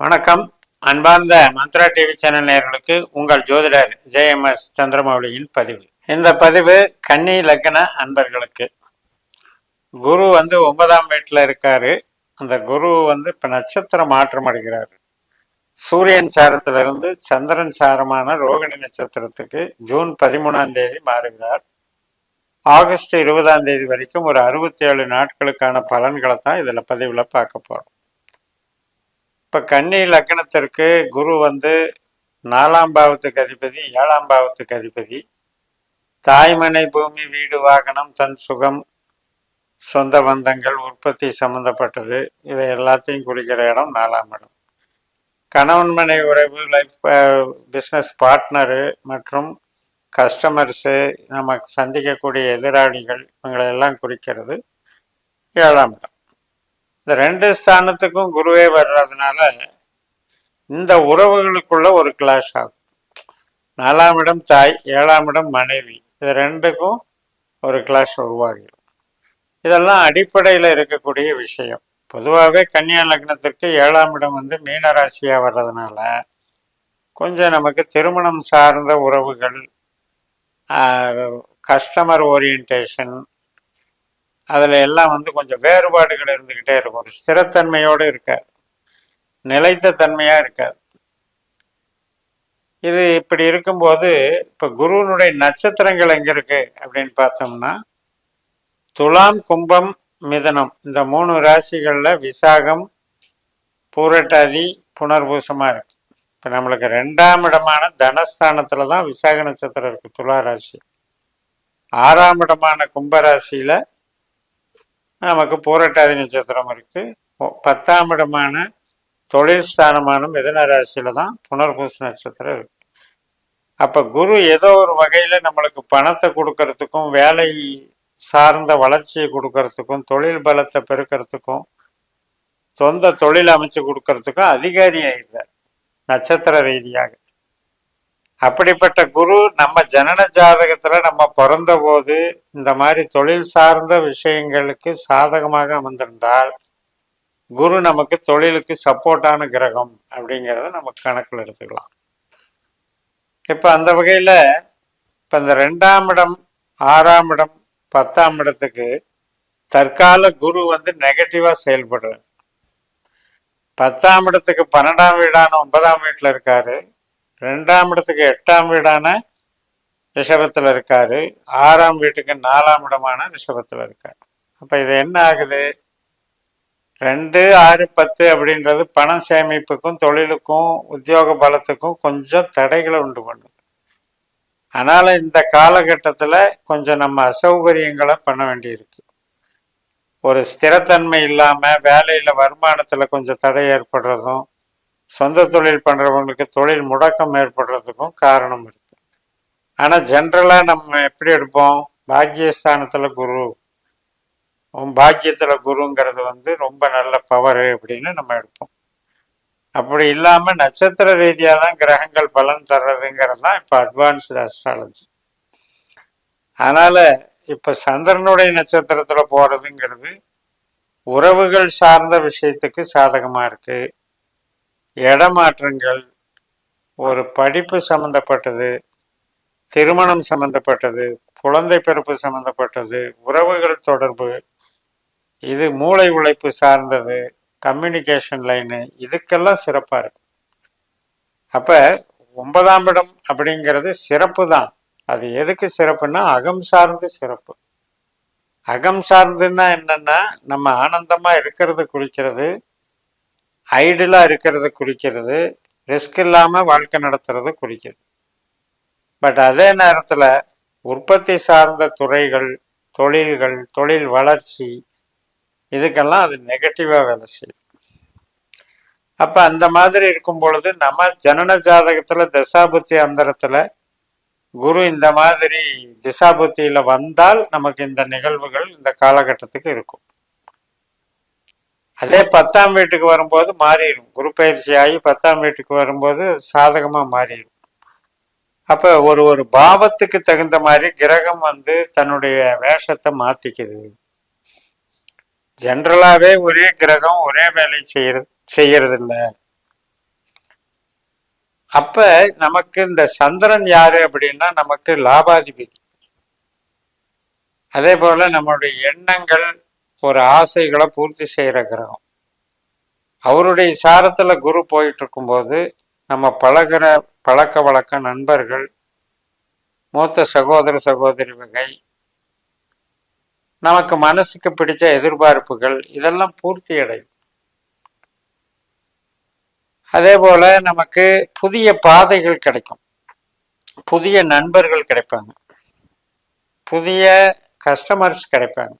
வணக்கம். அன்பார்ந்த Mantra TV channel நேர்களுக்கு உங்கள் ஜோதிடர் ஜேஎம்எஸ் சந்திரமௌலியின் பதிவு. இந்த பதிவு கன்னி லக்ன அன்பர்களுக்கு. குரு வந்து ஒன்பதாம் வீட்டில் இருக்காரு. அந்த குரு வந்து இப்போ நட்சத்திரம் மாற்றம் அடைகிறார். சூரியன் சாரத்திலிருந்து சந்திரன் சாரமான ரோகிணி நட்சத்திரத்துக்கு ஜூன் பதிமூணாம் தேதி மாறுகிறார். ஆகஸ்ட் இருபதாம் தேதி வரைக்கும் ஒரு அறுபத்தி ஏழு நாட்களுக்கான பலன்களை தான் இதில் பதிவில் பார்க்க போகிறோம் இப்போ கன்னி லக்னத்திற்கு குரு வந்து நாலாம் பாவத்துக்கு அதிபதி ஏழாம் பாவத்துக்கு அதிபதி. தாய்மனை பூமி வீடு வாகனம் தன் சுகம் சொந்த பந்தங்கள் உற்பத்தி சம்மந்தப்பட்டது இதை எல்லாத்தையும் குறிக்கிற இடம் நாலாம் இடம். கணவன் மனை உறவு லைஃப் பிஸ்னஸ் பார்ட்னரு மற்றும் கஸ்டமர்ஸு நம்ம சந்திக்கக்கூடிய எதிராளிகள் இவங்களை எல்லாம் குறிக்கிறது. ஏழாம் இடம். இந்த ரெண்டு ஸ்தானத்துக்கும் குருவே வர்றதுனால இந்த உறவுகளுக்குள்ள ஒரு கிளாஷ் ஆகும். நாலாம் இடம் தாய் ஏழாம் இடம் மனைவி. இது ரெண்டுக்கும் ஒரு கிளாஷ் உருவாகிடும். இதெல்லாம் அடிப்படையில் இருக்கக்கூடிய விஷயம். பொதுவாகவே கன்னியா லக்னத்திற்கு ஏழாம் இடம் வந்து மீன ராசியாக வர்றதுனால கொஞ்சம் நமக்கு திருமணம் சார்ந்த உறவுகள் கஸ்டமர் ஓரியன்டேஷன் அதில் எல்லாம் வந்து கொஞ்சம் வேறுபாடுகள் இருந்துக்கிட்டே இருக்கும். ஒரு ஸ்திரத்தன்மையோடு இருக்காது. நிலைத்த தன்மையாக இருக்காது. இது இப்படி இருக்கும்போது இப்போ குருவனுடைய நட்சத்திரங்கள் எங்கே இருக்கு அப்படின்னு பார்த்தோம்னா துலாம் கும்பம் மிதனம் இந்த மூணு ராசிகளில் விசாகம் பூரட்டாதி புனர்பூசமாக இருக்கு. இப்போ நம்மளுக்கு ரெண்டாம் இடமான தனஸ்தானத்தில் தான் விசாக நட்சத்திரம் இருக்குது துலா ராசி. ஆறாம் இடமான கும்பராசியில் நமக்கு பூரட்டாதி நட்சத்திரம் இருக்கு. பத்தாம் இடமான தொழில் ஸ்தானமான மிதன ராசியில தான் புனர்பூச நட்சத்திரம் இருக்கு. அப்ப குரு ஏதோ ஒரு வகையில நம்மளுக்கு பணத்தை கொடுக்கறதுக்கும் வேலை சார்ந்த வளர்ச்சியை கொடுக்கறதுக்கும் தொழில் பலத்தை பெருக்கிறதுக்கும் சொந்த தொழில் அமைச்சு கொடுக்கறதுக்கும் அதிகாரி ஆயிடுறார். நட்சத்திர ரீதியாக. அப்படிப்பட்ட குரு நம்ம ஜனன ஜாதகத்துல நம்ம பிறந்த போது இந்த மாதிரி தொழில் சார்ந்த விஷயங்களுக்கு சாதகமாக அமர்ந்திருந்தால் குரு நமக்கு தொழிலுக்கு சப்போர்ட்டான கிரகம் அப்படிங்கிறத நம்ம கணக்கில் எடுத்துக்கலாம். இப்போ அந்த வகையில் இப்போ இந்த ரெண்டாம் இடம் ஆறாம் இடம் பத்தாம் இடத்துக்கு தற்கால குரு வந்து நெகட்டிவாக செயல்படுறாரு. பத்தாம் இடத்துக்கு பன்னெண்டாம் வீடான ஒன்பதாம் வீட்டில் இருக்காரு. ரெண்டாம் இடத்துக்கு எட்டாம் வீடான ரிஷபத்தில் இருக்காரு. ஆறாம் வீட்டுக்கு நாலாம் இடமான ரிஷபத்தில் இருக்கார். அப்போ இது என்ன ஆகுது? ரெண்டு ஆறு பத்து அப்படின்றது பணம் சேமிப்புக்கும் தொழிலுக்கும் உத்தியோக பலத்துக்கும் கொஞ்சம் தடைகளை உண்டு பண்ணுது. அதனால் இந்த காலகட்டத்தில் கொஞ்சம் நம்ம அசௌகரியங்களை பண்ண வேண்டியிருக்கு. ஒரு ஸ்திரத்தன்மை இல்லாமல் வேலையில் வருமானத்தில் கொஞ்சம் தடை ஏற்படுறதும் சொந்த தொழில் பண்ணுறவங்களுக்கு தொழில் முடக்கம் ஏற்படுறதுக்கும் காரணம் இருக்குது ஆனால் ஜென்ரலாக நம்ம எப்படி எடுப்போம்? பாக்கியஸ்தானத்தில் குரு. பாக்கியத்தில் குருங்கிறது வந்து ரொம்ப நல்ல பவர் அப்படின்னு நம்ம எடுப்போம். அப்படி இல்லாமல் நட்சத்திர ரீதியாக தான் கிரகங்கள் பலன் தர்றதுங்கிறது தான் இப்போ அட்வான்ஸ்டு அஸ்ட்ராலஜி அதனால் இப்போ சந்திரனுடைய நட்சத்திரத்தில் போகிறதுங்கிறது உறவுகள் சார்ந்த விஷயத்துக்கு சாதகமாக இருக்குது இடமாற்றங்கள் ஒரு படிப்பு சம்பந்தப்பட்டது திருமணம் சம்பந்தப்பட்டது குழந்தை பிறப்பு சம்பந்தப்பட்டது உறவுகள் தொடர்பு இது மூளை உழைப்பு சார்ந்தது கம்யூனிகேஷன் லைனு இதுக்கெல்லாம் சிறப்பாக இருக்கும். அப்போ ஒன்பதாம் இடம் அப்படிங்கிறது சிறப்பு தான். அது எதுக்கு சிறப்புன்னா அகம் சார்ந்து சிறப்பு. அகம் சார்ந்துன்னா என்னென்னா நம்ம ஆனந்தமாக இருக்கிறது குறிக்கிறது ஐடிலாக இருக்கிறத குறிக்கிறது ரிஸ்க் இல்லாமல் வாழ்க்கை நடத்துகிறத குறிக்கிறது. பட் அதே நேரத்தில் உற்பத்தி சார்ந்த துறைகள் தொழில்கள் தொழில் வளர்ச்சி இதுக்கெல்லாம் அது நெகட்டிவாக வேலை செய்யுது. அப்போ அந்த மாதிரி இருக்கும் பொழுது நம்ம ஜனன ஜாதகத்தில் தசாபுத்தி அந்தரத்தில் குரு இந்த மாதிரி திசாபுத்தியில் வந்தால் நமக்கு இந்த நிகழ்வுகள் இந்த காலகட்டத்துக்கு இருக்கும். அதே பத்தாம் வீட்டுக்கு வரும்போது மாறிடும். குரு பயிற்சி ஆகி பத்தாம் வீட்டுக்கு வரும்போது சாதகமாக மாறிடும். அப்போ ஒரு ஒரு பாவத்துக்கு தகுந்த மாதிரி கிரகம் வந்து தன்னுடைய வேஷத்தை மாற்றிக்குது ஜென்ரலாகவே ஒரே கிரகம் ஒரே வேலை செய்யறது செய்யறதில்ல. அப்போ அப்ப நமக்கு இந்த சந்திரன் யாரு அப்படின்னா நமக்கு லாபாதிபதி. அதே போல நம்மளுடைய எண்ணங்கள் ஒரு ஆசைகளை பூர்த்தி செய்கிற கிரகம். அவருடைய சாரத்தில் குரு போயிட்டு இருக்கும்போது நம்ம பழகிற பழக்க வழக்க நண்பர்கள் மூத்த சகோதர சகோதரி வகை நமக்கு மனசுக்கு பிடிச்ச எதிர்பார்ப்புகள் இதெல்லாம் பூர்த்தி அடையும். அதே போல நமக்கு புதிய பாதைகள் கிடைக்கும். புதிய நண்பர்கள் கிடைப்பாங்க. புதிய கஸ்டமர்ஸ் கிடைப்பாங்க.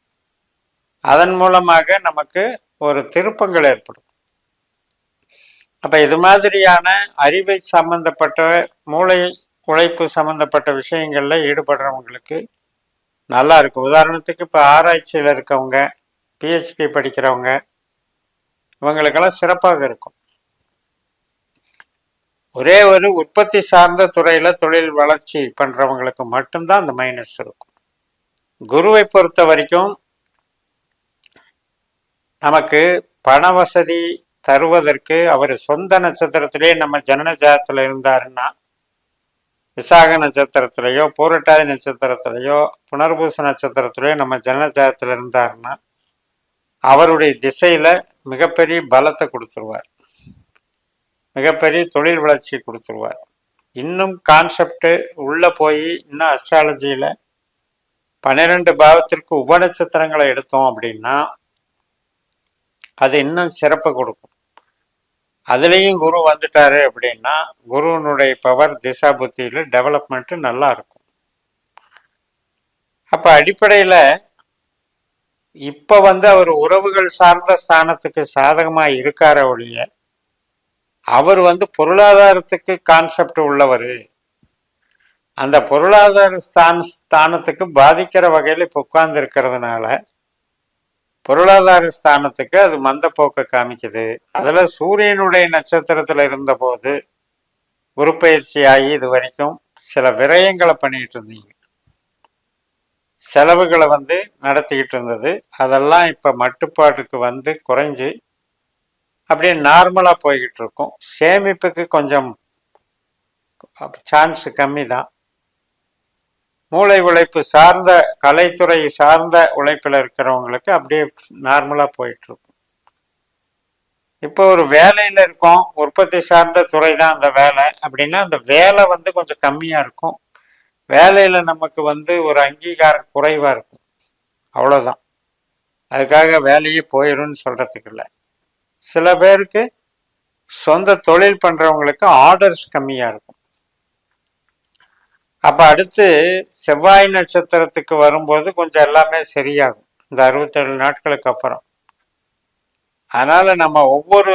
அதன் மூலமாக நமக்கு ஒரு திருப்பங்கள் ஏற்படும். அப்ப இது மாதிரியான அறிவை சம்பந்தப்பட்ட மூளை உழைப்பு சம்பந்தப்பட்ட விஷயங்கள்ல ஈடுபடுறவங்களுக்கு நல்லா இருக்கும். உதாரணத்துக்கு இப்போ ஆராய்ச்சியில் இருக்கவங்க பிஹெச்டி படிக்கிறவங்க இவங்களுக்கெல்லாம் சிறப்பாக இருக்கும். ஒரே ஒரு உற்பத்தி சார்ந்த துறையில தொழில் வளர்ச்சி பண்றவங்களுக்கு மட்டும்தான் அந்த மைனஸ் இருக்கும். குருவை பொறுத்த வரைக்கும் நமக்கு பண வசதி தருவதற்கு அவர் சொந்த நட்சத்திரத்திலே நம்ம ஜனன ஜாதத்துல இருந்தாருன்னா விசாக நட்சத்திரத்திலேயோ பூரட்டாதி நட்சத்திரத்திலேயோ புனர்பூச நட்சத்திரத்திலேயோ நம்ம ஜனன இருந்தாருன்னா அவருடைய திசையில் மிகப்பெரிய பலத்தை கொடுத்துருவார். மிகப்பெரிய தொழில் வளர்ச்சி கொடுத்துருவார். இன்னும் கான்செப்டு உள்ளே போய் இன்னும் அஸ்ட்ராலஜியில் பன்னிரெண்டு பாவத்திற்கு உபநட்சத்திரங்களை எடுத்தோம் அப்படின்னா அது இன்னும் சிறப்பு கொடுக்கும். அதுலேயும் குரு வந்துட்டாரு அப்படின்னா குருவனுடைய பவர் திசா புத்தியில் டெவலப்மெண்ட் நல்லா இருக்கும். அடிப்படையில் இப்போ வந்து அவர் உறவுகள் சார்ந்த ஸ்தானத்துக்கு சாதகமாக இருக்கார ஒழிய அவர் வந்து பொருளாதாரத்துக்கு கான்செப்ட் உள்ளவர். அந்த பொருளாதார ஸ்தான் ஸ்தானத்துக்கு பாதிக்கிற வகையில் இப்போ உட்கார்ந்து இருக்கிறதுனால பொருளாதார ஸ்தானத்துக்கு அது மந்த போக்கை காமிக்குது. அதில் சூரியனுடைய நட்சத்திரத்தில் இருந்தபோது உருப்பயிற்சி ஆகி இது வரைக்கும் சில விரயங்களை பண்ணிகிட்டு இருந்தீங்க. செலவுகளை வந்து நடத்திக்கிட்டு இருந்தது. அதெல்லாம் இப்போ மட்டுப்பாட்டுக்கு வந்து குறைஞ்சி அப்படியே நார்மலாக போய்கிட்டு இருக்கும். சேமிப்புக்கு கொஞ்சம் சான்ஸ் கம்மி தான் மூளை உழைப்பு சார்ந்த கலைத்துறை சார்ந்த உழைப்பில் இருக்கிறவங்களுக்கு அப்படியே நார்மலாக போயிட்டு இருக்கும் இப்போ ஒரு வேலையில் இருக்கோம் உற்பத்தி சார்ந்த துறை தான் அந்த வேலை. அப்படின்னா அந்த வேலை வந்து கொஞ்சம் கம்மியாக இருக்கும். வேலையில் நமக்கு வந்து ஒரு அங்கீகாரம் குறைவாக இருக்கும். அவ்வளோதான் அதுக்காக வேலையே போயிடும்னு சொல்கிறதுக்கு இல்லை. சில பேருக்கு சொந்த தொழில் பண்ணுறவங்களுக்கு ஆர்டர்ஸ் கம்மியாக இருக்கும். அப்ப அடுத்து செவ்வாய் நட்சத்திரத்துக்கு வரும்போது கொஞ்சம் எல்லாமே சரியாகும். இந்த அறுபத்தேழு நாட்களுக்கு அப்புறம். அதனால நம்ம ஒவ்வொரு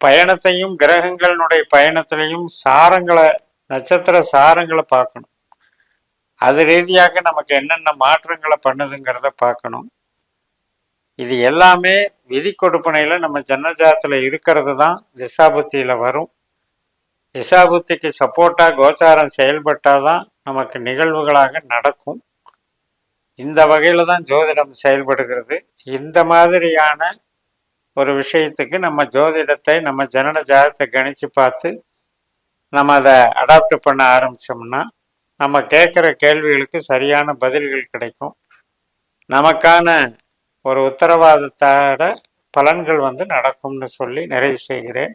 பயணத்தையும் கிரகங்களினுடைய பயணத்திலையும் சாரங்களை நட்சத்திர சாரங்களை பார்க்கணும். அது ரீதியாக நமக்கு என்னென்ன மாற்றங்களை பண்ணுதுங்கிறத பார்க்கணும். இது எல்லாமே விதி கொடுப்பனையில் நம்ம ஜன்னஜாத்தில் இருக்கிறது தான் திசாபுத்தியில் வரும். திசாபுத்திக்கு சப்போர்ட்டாக கோச்சாரம் செயல்பட்டால் தான் நமக்கு நிகழ்வுகளாக நடக்கும். இந்த வகையில் தான் ஜோதிடம் செயல்படுகிறது. இந்த மாதிரியான ஒரு விஷயத்துக்கு நம்ம ஜோதிடத்தை நம்ம ஜனன ஜாதத்தை கணிச்சு பார்த்து நம்ம அதை அடாப்ட் பண்ண ஆரம்பித்தோம்னா நம்ம கேட்குற கேள்விகளுக்கு சரியான பதில்கள் கிடைக்கும். நமக்கான ஒரு உத்தரவாதத்தோட பலன்கள் வந்து நடக்கும்னு சொல்லி நிறைவு செய்கிறேன்.